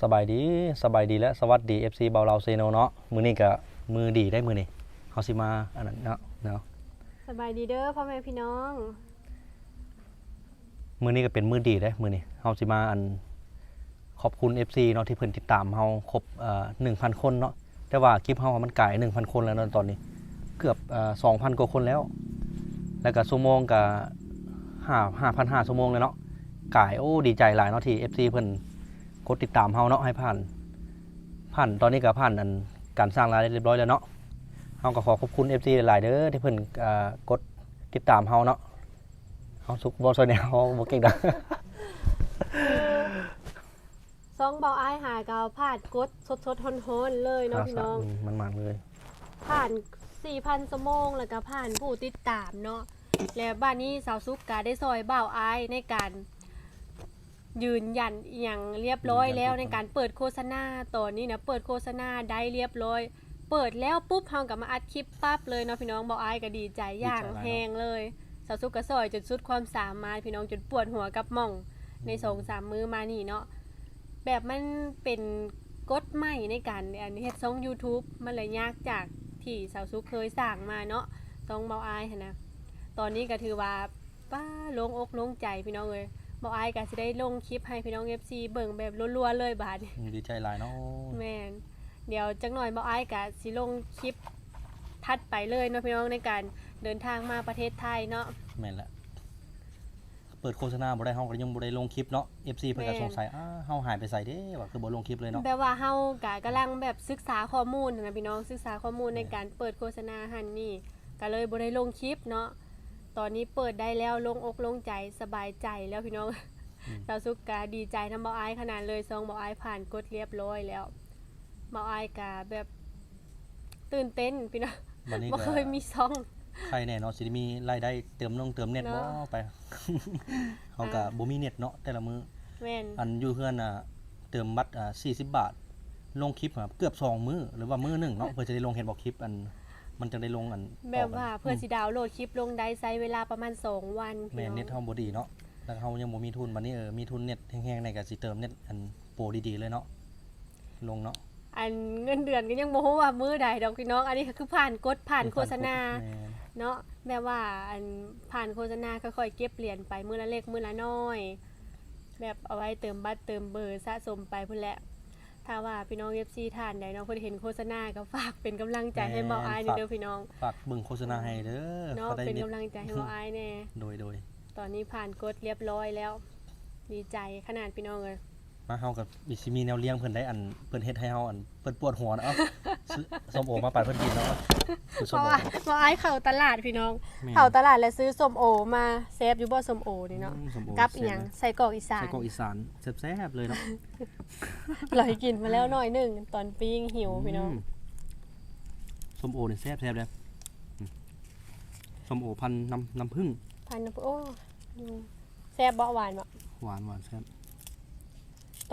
สบายดีสบายดีและสวัสดี FC เบาเราเซโนเนาะมือนี้ก็มือดีได้มือนี้เฮาสิมาอันนั้นเนาะเนาะสบายดีเด้อพ่อแม่พี่น้องมือนี้ก็เป็นมือดีได้มือนี้เฮาสิมาอันขอบคุณ FC เนาะที่เพิ่นติดตามเฮาครบเอ่อ1,000 คนเนาะแต่ว่าคลิปเฮามันกลาย1,000 คนแล้วเนาะตอนนี้ เกือบเอ่อ2,000 กว่าคนแล้ว แล้วก็ชั่วโมงก็5 5,500ชั่วโมงเลยเนาะกายโอ้ดีใจหลายเนาะที่ FC เพิ่นก ดติดตามเฮาเนาะให้ผ่านผ่านตอนนี้ก็ผ่านอันการสร้างรายได้เรียบร้อยแล้วเนาะเฮาก็ขอขอบคุณ FC หลายๆเด้อที่เพิ่นเอ่อกดติดตามเฮาเนาะเฮาสุกบ่ซอยแนวเฮาบ่เก่งดังซองเบาอ้ายหากาวผ่านกดสดสดๆฮอนๆเลยเนาะพี่น้องมันมากเลย ผ่าน4,000ชั่วโมงแล้วก็ผ่านผู้ติดตามเนาะแล้วบ้านนี้สาวซุกกาได้ซอยเบาอ้ายในการ ยืนยันอหย่างเรียบร้อยแล้วในการเปิดโฆษณาตอนนี้นะเปิดโฆษณาได้เรียบร้อย เปิดแล้วปุ๊บเฮาก็มาอัดคลิปปั๊บเลยเนาะพี่น้องเบาอ้ายก็ดีใจอย่างแฮงเลยสาวซุกก็ซอยจนสุดความสามารถพี่น้องจนปวดหัวกับหม่องในสองสามมือมานี่เนาะแบบมันเป็นกฎใหม่ในการอันเฮ็ดช่อง YouTube มันเลยยากจากที่สาวซุกเคยสั่งมาเนาะต้องเบาอายหั้นนะตอนนี้ก็ถือว่าป้าลงอกลงใจพี่น้องเอ้ยเบาอายก็สิได้ลงคลิปให้พี่น้อง FC เบิ่งแบบรัวๆเลยบาดนี้ดีใจหลายเนาะแม่นเดี๋ยวจักหน่อยเบาอายก็สิลงคลิปทัดไปเลยเนาะพี่น้องในการเดินทางมาประเทศไทยเนาะแม่นละเปิดโฆษณาบ่ได้เฮาก็ยังบ่ได้ลงคลิปเนาะ FC เพิ่นก็แม่นสงสัยอ้าเฮาหายไปไสเด้ว่าคือบ่ลงคลิปเลยเนาะแบบว่าเฮากะกำลังแบบศึกษาข้อมูลนะพี่น้องศึกษาข้อมูลในการเปิดโฆษณาหันนี่ก็เลยบ่ได้ลงคลิปเนาะ ตอนนี้เปิดได้แล้วลงอกลงใจสบายใจแล้วพี่น้องสาวสุกกะดีใจทำเบาอายขนาดเลยซองเบาอายผ่านกดเรียบร้อยแล้วเบาอายกะแบบตื่นเต้นพี่น้องวันนี้บ่ก็เคยมีซองใครแน่เนาะสิได้มีรายได้เติมนงเติมเน็ตบ่เนาะไปเฮาก็บ่มีเน็ตเนาะแต่ละมื้อแม่นอันอยู่เฮือนน่ะเติมบัตรอ่า40 บาท ลงคลิปอะเกือบสองมื้อหรือว่ามื้อหนึงเนาะเพื่อจะได้ลงเห็นบอกคลิปอัน มันจะได้ลงอันแบบว่าต่กัเพื่อสิดาวน์โหลดคลิปลงได้ใช้เวลาประมาณสองวันแม่พี่นเน็ตน้องเฮาบ่ดีเนาะแล้วเฮายังบ่มีทุนบัดนี้เออมีทุนเน็ตแห้งๆในก็สิเติมเน็ตอันโปรดีๆเลยเนาะลงเนาะอันเงินเดือนก็ยังบ่ฮู้ว่ามื้อใดดอกพี่น้องอันนี้คือผ่านกดผ่านโฆษณาแม่นเนาะแบบว่าอันผ่านโฆษณาค่อยๆเก็บเหรียญไปมื้อละเล็กมื้อละน้อย แบบเอาไว้เติมบัตรเติมเบอร์สะสมไปพุ่นแหละ ถ้าว่าพี่น้อง FC ท่านใดเนาะเพิ่นเห็นโฆษณาก็ฝากเป็นกำลังใจให้เบาอายนี่เด้อพี่น้องฝากเบิ่งโฆษณาให้เด้อเนาะเขาได้เป็นเน็ตกำลังใจให้เบาอายแน่โดยโดยตอนนี้ผ่านกดเรียบร้อยแล้ว ดีใจขนาดพี่น้องเลย มาเฮากับบิสิมีแนวเลี้ยงเพิ่นได้อันเพิ่นเฮ็ดให้เฮาอันเพิ่นปวดหัวนะเอ้าซื้อส้มโอมาปัดเพิ่นกินเนาะซื้อเพส้มราะโอ ว่าเบาอายเข้าตลาดพี่น้องแม่น เข้าตลาดแล้วซื้อส้มโอมาเซฟอยู่บ่ส้มโอนี่เนาะอืมส้มโอกับอีหยังแซ่บใส่กรอกอีสาใส่นกรอกอีสานแซ่บๆเลยเนาะลอยกินมาแล้วหน่อยหนึ่งตอนปิ้งหิวพี่น้อง มส้มโอนี่แซ่บแซ่บเลยอืมส้มโอพันธุ์น้ำน้ำผึ้งพันธุ์โอ้อืมแซ่บเบาหวานบ่หวานหวานแซ่บ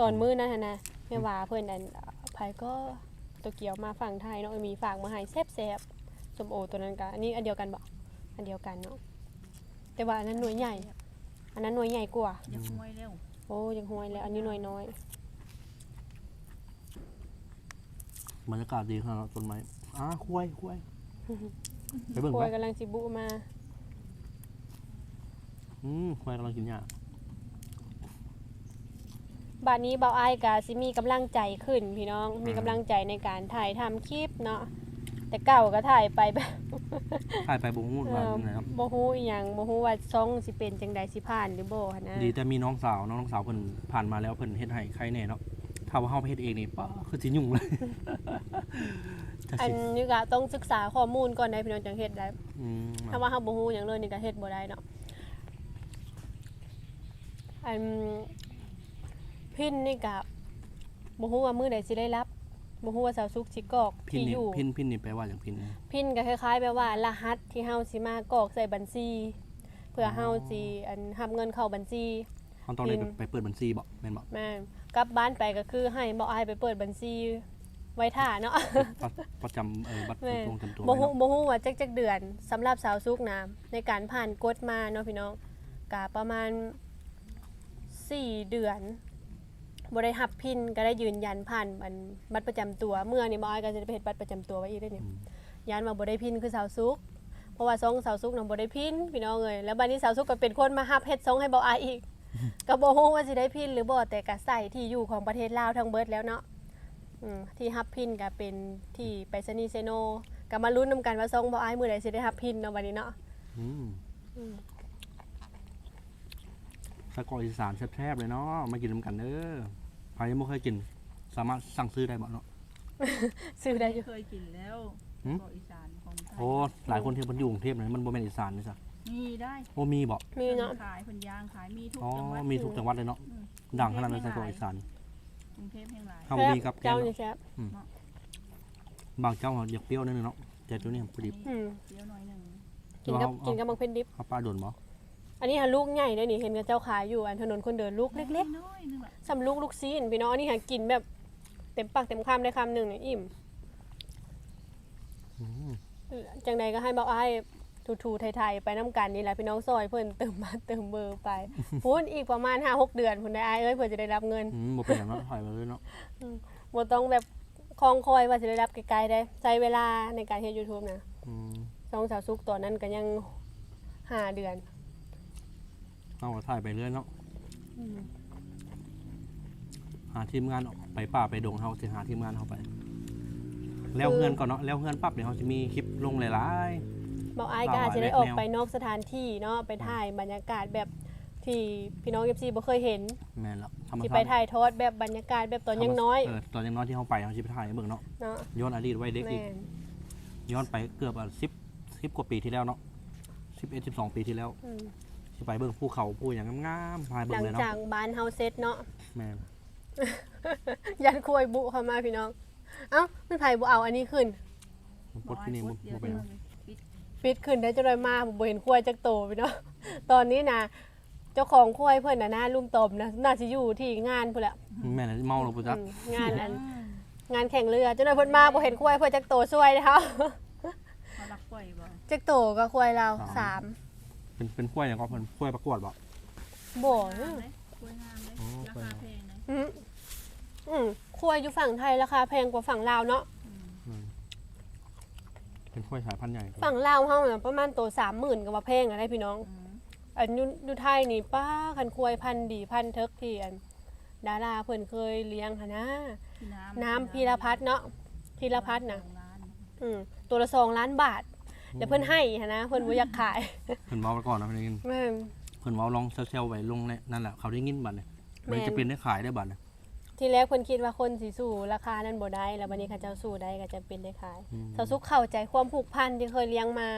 ตอนมื้อนั้นหั้นนะแม่ว่าเพิ่นอันไผก็ตัวเกียวมาฝั่งไทยเนาะมีฝากมาให้แซ่บๆส้มโอตัวนั้นก็อันนี้อันเดียวกันบ่อันเดียวกันเนาะแต่ว่าอันนั้นหน่วยใหญ่ อันนั้นหน่วยใหญ่กว่า อย่าห้วยเร็วโอ้ยังห่วยแล้วอันนี้หน่วยน้อยบรรยากาศดีขนาดนั้นต้นไม้อ้าคุ้ยคุ้ยไปเบิ่งป่ไหวมยกำลังสิบุมาอืมคุ้ยกำลังกินหญ้า บาดนี้เบาอ้ายก็สิมีกำลังใจขึ้นพี่น้อง มีกำลังใจในการถ่ายทำคลิปเนาะ แต่เก่าก็ถ่ายไปแบบถ่ายไปบ่ฮู้เอว่าอจังไดครับบ่ฮู้อีหยังบ่ฮู้ว่าซ่องสิเป็นจังใดสิผ่านหรือบ่หันนะ ดีแต่มีน้องสาวน้องสาวเพิ่นผ่านมาแล้วเพิ่นเฮ็ดให้ใครแน่เนาะถ้าว่าเฮาไปเฮ็ดเองนี่ป้าคือสิยุ่งเลยจะอันสินี้ก็ต้องศึกษาข้อมูลก่อนได้พี่น้องจังเฮ็ดได้อืมถ้าว่าเฮาบ่ฮู้หยังเลยนี่ก็เฮ็ดบ่ได้เนาะ อัน พินนี่ก็บ่ฮู้ว่ามื้อใดสิได้รับบ่ฮู้ว่าสาวสุกสิกรอกพินที่นี่อยู่ พินพินนี่แปลว่าอย่างพินพินก็คล้ายๆแบบว่ารหัสที่เฮาสิมากรอกใส่บัญชี เพื่อเฮาสิอันรับเงินเข้าบัญชีเฮาต้องได้พิน ไปเปิดบัญชีบ่แม่นบ่แม่นกลับบ้านไปก็คือให้บ่อายไปเปิดบัญชีไว้ท่าเนาะ ประประจำเออบัตรแม่ประจำตัวบ่ไว้ฮู้เนาะบ่ฮู้ว่าจักจักเดือนสำหรับสาวสุกนะในการผ่านกฎมาเนาะพี่น้องก็ประมาณ 4 เดือน บ่ได้หับพินก็ได้ยืนยันผ่านอันบัตรประจำตัว เมื่อนี่บ่อายก็จะได้ไปเฮ็ดบัตรประจำตัวไว้อีกได้อนี่อืมยันว่าบ่ได้พินคือสาวซุก เพราะว่าซองสาวซุกน่ะบ่ได้พินพี่น้องเอ้ยแล้วบัดนี้สาวซุกก็เป็นคนมาหับเฮ็ดซองให้บ่อายอีก ก็บ่ฮู้ว่าสิได้พินหรือบ่แต่ก็ใส่ที่อยู่ของประเทศลาวทั้งเบิดแล้วเนาะอืมที่หับพินก็เป็นที่ไปรษณีย์เซโนก็มาลุ้นนํกันว่าซองบ่อายมื้อใดสิได้หับพินเนาะบัดนี้เนาะ อืม อืม ไส้กรอกอีสานแซ่บๆเลยเนาะมากินน้ำกันเด้อใครยังไม่เคยกิน สามารถสั่งซื้อได้บ่เนาะ ซื้อได้อยู่เคยกินแล้วหืม เกาะอีสานของไทยโอ้หลายคนที่มันอยู่กรุงเทพเนี่ยมันบ่แม่นอีสานนี่ซะมีได้โอ้มีบ่มีเนาะ ขายคนยางขายมีทุกอ๋อจังหวัดมีทุกจังหวัดเลยเนาะอืมดังขนาดนั้นไส้กรอกอีสานกรุงเทพแห่งหลายเฮามีกับแกเจ้างเนาะนี่แซ่บบางเจ้าอยากเปรี้ยวนิดนึงเนาะแต่ตัวนี้พอดี อืมเดี๋ยวหน่อยหนึ่งกินกับเอาเอากินกับมังเพ็ญดิบเอาปลาโดนบ่ อันนี้หาลูกใหญ่เด้อนี่เห็นกับเจ้าขายอยู่อันถนนคนเดินลูกเล็กๆน้อยๆนึงแหละสำลูกลูกซีนพี่น้องอันนี่หากินแบบเต็มปากเต็มคำได้คำหนึ่งเนี่ยอิ่มอืมจังใดก็ให้บอกให้ถูๆไทยๆไปน้ำกันนี่แหละพี่น้องซอยเพิ่นเติมมาเติมเบอร์ไป พูนอีกประมาณ5 6เดือนพุ่นได้อายเอ้ยเพื่อจะได้รับเงิน อืมบ่เป็นหยังเนาะถอยมาเลยเนาะบ่ต้องแบบคลองคอยว่าจะได้รับไกลๆได้ใช้เวลาในการเฮ็ด YouTube นะอืมสองสาวสุกตอนนั้นก็ยังห้าเดือน เอาถ่ายไปเรื่อยเนาะหาทีมงานออกไปป่าไปดงเฮาสิหาทีมงานเฮาไป แล้วเฮือนก่อนเนาะแล้วเฮือนปั๊บเดี๋ยวเฮาสิมีคลิปลงหลายบอกอายก็อาจจะได้ออกไปนอกสถานที่เนาะไปถ่ายบรรยากาศแบบที่พี่น้อง FC บ่เคยเห็นๆแม่นแล้วธรรมที่ชาไปติถ่ายทอดแบบบรรยากาศแบบตอนยังน้อยเออตอนยังน้อยที่เฮาไปเฮาสิไปถ่ายให้เบิ่งเนาะเนาะย้อนอดีตไว้เด็กอีแม่กนย้อนไปเกือบอะ10 10กว่าปีที่แล้วเนาะ11 12ปีที่แล้วอืม สิไปเบิ่งภูเขาภูหยังงามๆพายหเบิ่ลังงเลยเนาะจากบ้านเฮาเซ็ตเนาะ แม่นยันควยบุเข้ามาพี่น้อง เอ้าไม่ไผบ่เอาอันนี้ขึ้นปลดที่นี่บ่เดี๋ยวบ่เป็นเดี๋ยวปิดปิดขึ้นได้จะได้มาผมบ่เห็นควยจักโตพี่น้อง ตอนนี้นะเจ้าของควยเพิ่นน่ะน่าลุ่มตมนะน่าสิอยู่ที่งานพุ่นแหละแม่นแล้วเมาแล้วบ่จักอืมงานอันอืมงานแข่งเรือเจ้าหน่อยเพิ่นมาบ่เห็นควยเพิ่นจักโตช่วยนะคะเขารักปล่อยบ่จักโตก็ควยเราสาม เป็นเป็นกล้วยหยังก็เพิ่นกล้วยประกวดบ่บ่งามเลยกล้วยงามเลยโอ้รากล้วยามคางแพงนะอืมอืมควยอยู่ฝั่งไทยราคาแพงกว่าฝั่งลาวเนาะอืมอืมเป็นกล้วยสายพันธุ์ใหญ่ฝั่งลาวเฮาน่ะประมาณโต30,000ก็ว่าแพงอะได้พี่น้อง อืมอันอยูอยูไทยนี่ป้าคันควยพันธุ์ดีพันธุ์เทิกที่อันดาราเพิ่นเคยเลี้ยงหนนะพี่น้ำน้ำพีรพัฒน์เนาะพีรพัฒน์นะสองล้านอืมตัวละสองล้านบาท เดี๋ยวเพิ่นให้หั้นนะเพิ่นบ่อยากขายเพิ่นเว้าไปก่อนนะเพิ่นได้ยินแม่น เพิ่นเว้าลองเซลล์ไว้ลงในนั่นแหละเขาได้ยินบัดเนี่ยแม่มันน จะเป็นได้ขายได้บัดเนี่ยทีแรกเพิ่นคิดว่าคนสิสู้ราคานั้นบ่ได้ แล้วบัดนี้เขาเจ้าสู้ได้ก็จะเป็นได้ขายอืมสาวสุขเข้าใจความผูกพันที่เคยเลี้ยงมา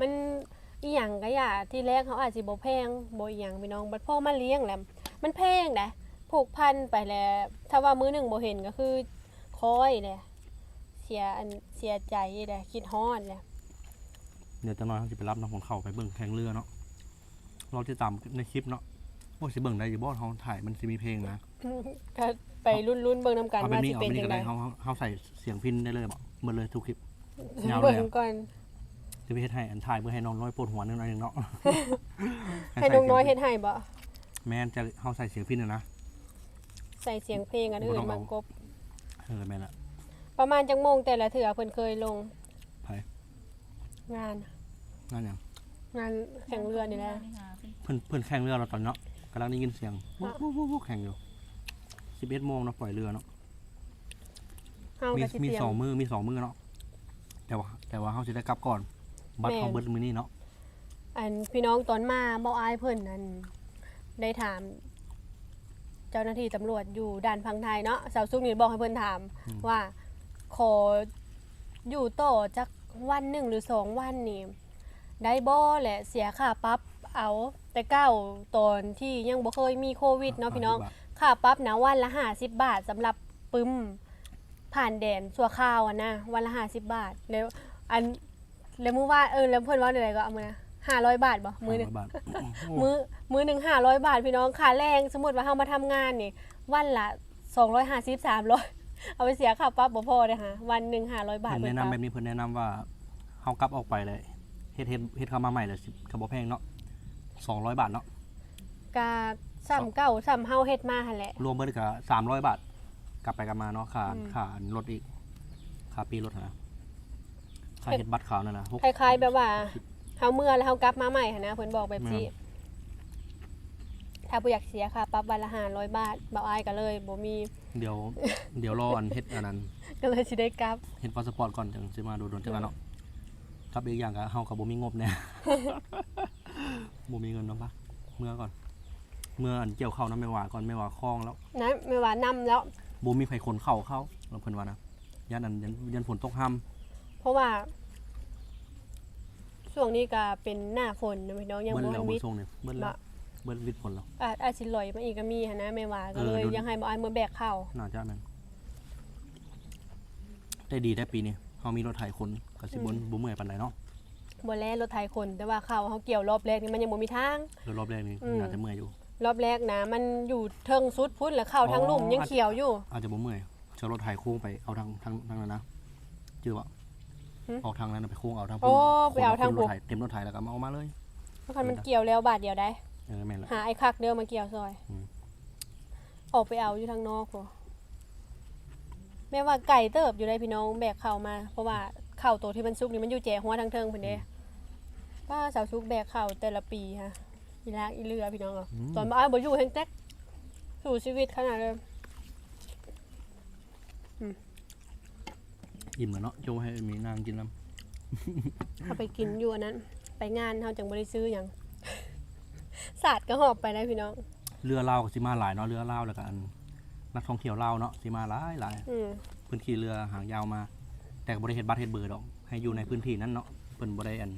มันอีหยังก็อย่าที่แรกเขาอาจสิบ่แพงบ่อีหยังพี่น้องบัดพ่อมาเลี้ยงแหละมันแพงนะผูกพันไปแล้วถ้าว่ามื้อหนึงบ่เห็นก็คือคอยแหละเสียอันเสียใจแหละคิดฮอดแหละ เดี๋ยวจะน้อยเขาสิไปรับน้องของเขาไปเบิ่งแข่งเรือเนาะเราจะตามในคลิปเนาะโอ้สิเบิ่งได้อยู่บ่เฮาถ่ายมันสิมีเพลงนะก็ไปรุ่นๆเบิ่งนํกันเอาไปว่านี่สิเอาเป็ไปนนี่จัก็งไดได้เฮาเฮาเฮาใส่เสียงพินได้เลยบ่หมดเลยทุกคลิป ยาวเลยเบิ่งอะ ก่อน จะไปเฮ็ดให้อันถ่ายเพื่อให้น้องน้อยปวดหัวนิดหน่อยหนึงเนาะ ให้น้องน้อยเฮ็ดให้บ่แม่นจะเฮาใส่เสียงพินน่ะนะ ใส่เสียงเพลงอันอื่บ่นต้องมาเอากบ เออแม่นละ ประมาณจังโมงแต่ละเถื่อเพิ่นเคยลง ไผ งาน นั่นหยังงานแข่งเรือนี่แหละเพิ่นเพิ่นแข่งเรือเราตอนเนาะกำลังได้ยินเสียงวุ๊บวุ๊บวุ๊บวุ๊บแข่งอยู่11โมงเนาะปล่อยเรือเนาะเฮามีก็สิมีเตรียสองมมือมีสองมือเนาะแต่ว่า แต่ว่าเฮาสิได้กลับก่อน บัตรแม่นเฮาเบิดมื้อนี้เนาะอันพี่น้องตอนมาบ่อายเพิ่นนั่นได้ถาม เจ้าหน้าที่ตำรวจอยู่ด่านพังไทยเนาะสาวสุกนี่บอกให้เพิ่นถามว่าขออยู่ต่อจักวันหนึ่งหรือสองวันนี่ ได้บ่แหละเสียค่าปรับเอาแต่เก้าตอนที่ยังบ่เคยมีโควิดเนาะพี่น้องค่าปรับนะวันละ50บาทสำหรับปึ้มผ่านแดนชั่วคราวอะนะวันละ50บาทแล้วอันแล้วมื้อว่าเออแล้วเพิ่นว่าได้ก็เอามื้อนะ500 บาทบ่มื้อหนึง500บาทมื้อมื้อหนึง500บาทพี่น้องค่าแรงสมมุติว่าเฮามาทำงานนี่ วันละ250 300เอาไปเสียค่าปรับบ่พอเด้อฮะวันหนึง500บาทเพิ่นเพิ่แนะนนำปแบรับบนี้เพิ่นแนะนำว่าเฮากลับออกไปเลย เฮ็ดเฮ็ดเฮ็ดเข้ามาใหม่เลยสิก็บ่แพงเนาะ200บาทเนาะก็ซ้ำเก่าซ้ำเฮาเฮ็ดมาหั่นแหละ รวมเบิดก็300บาท กลับไปกลับมาเนาะค่าอืม ค่ารถอีกค่าปีรถนะค่าเฮ็ดบัตรขาวนั่นนะหก คล้ายๆแบบว่าเฮาเมื่อแล้วเฮากลับมาใหม่หั่นนะเพิ่นบอกแบบนี้แม่ถ้าบ่อยากเสียค่ะปรับวันละ500บาทบ่อายก็เลยบ่มีเดี๋ยว เดี๋ยวรออันเฮ็ดอันนั้นก็เลยสิได้กลับ เฮ็ดพาสปอร์ตก่อนจังสิมาโดนๆจังว่าเนาะ ครับอีกอย่างก็เฮาก็บ่มีงบแน่บ่มีเงินเนาะปะเมื่อก่อน เมื่ออันเกี่ยวเข้าวน้ำไม่ว่าก่อนไม่ว่าคลองแล้วนะไม่ว่านํแล้ว บ่มีไผคนเข้าเข้าแล้วเพิ่นว่านะยันอันยันยันฝนตกห้ำเพราะว่า ช่วงนี้ก็เป็นหน้าฝนนะพี่น้องยังเบิ้ลบ่แล้วทันเบิ้วิลทย์ ทรงเนี่ยเบิ้ลแล้วบะเบิ้ลวิทย์ผลแล้ว อาจอาจสิลอยมาอีกก็มีหันนะแม่ว่าก็เลยเออดู ยังให้บ่อายมือแบกเข้าน่าจะแม่นได้ดีได้ปีนี้ เฮามีรถไถคนก็สิบ่นบ่เมื่อยปานใดเนาะบ่แลรถไถคน แต่ว่าเข้าเขาเกี่ยวรอบแรกนี่มันยังบ่มีทางเดี๋ยวรอบแรกนี่อืม น่าจะเมื่อยอยู่ รอบแรกนะมันอยู่เทิงสุดพุ่นแล้วเข้าทางลุ่มอ๋อ ยังเขียวอยู่ อาจจะบ่เมื่อยเชารถไถโค้งไปเอาทางทางทางนั้นนะจือบ่หึออกทางนั้นนะไปโค้งเอาทางโอ้ไปเอาทางรพุ่ถนไถเต็มรถไถแล้วก็มาเอามาเลยเพราะคันมันเกี่ยวแล้วบาทเดียวได้ เออแม่นละ หาไอ้คักเด้อมาเกี่ยวซอย อืม ออกไปเอาอยู่ทางนอกพอ แม่ว่าไก่เติบอยู่ได้พี่น้องแบกเข้ามา เพราะว่าเข้าตัวที่มันซุกนี่มันอยู่แจหัวทางเทิงพุ่นเด้ป้าสาวซุกแบกเข้าแต่ละปีฮะอีลากอีเรือพี่น้องอะอืม ตอนมาอ้ายบ่อยู่แฮงแต๊กสู่ชีวิตขนาดเลยอิ่มแล้วเนาะโจให้มีนางกินน้เอาไปกินอยู่อันนั้น ไปงานเฮาจังบ่ได้ซื้อหยังสาดก็หอบไปได้พี่น้องำเรือลาวก็สิมาหลายเนาะเรือลาวแล้วก็อัน นักท่องเที่ยวลาวเนาะสิมาหลายหลายอืมเพิ่นขี่เรือหางยาวมา แต่ก็บ่ได้เฮ็ดบัตรเฮ็ดเบอร์ดอก ให้อยู่ในพื้นที่นั้นเนาะเพิ่นบ่ได้อัน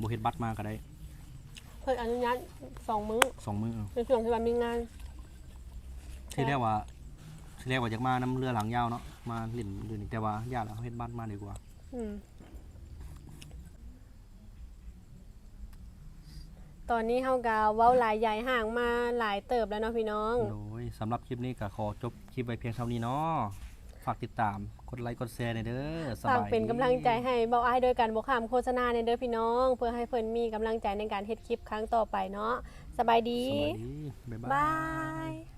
บ่เฮ็ดบัตรมาก็ได้เพิ่นอนุญาตสองมื้อสองมื้อเอาในช่วงที่ว่ามีงาน ที่แรกว่าที่แรกว่าจะมาน้ำเรือหางยาวเนาะมาเล่นอยู่นี่แต่ว่าญาติเอาเฮ็ดบัตรมาดีกว่า อืมตอนนี้เฮากาเว้าหลายใหญ่ห่างมาหลายเติบแล้วเนาะพี่น้อง โดย สำหรับคลิปนี้ก็ขอจบคลิปไว้เพียงเท่านี้เนาะฝากติดตามกดไลค์กดแชร์ในอยเด้อสฝากบายดีเป็นกำลังใจให้เบาอ้ายโดยการบ่ข้ามโฆษณาในเด้อพี่น้อง เพื่อให้เพิ่นมีกำลังใจในการเฮ็ดคลิปครั้งต่อไปเนาะสบายดีสบายดีบ๊ายบายบาย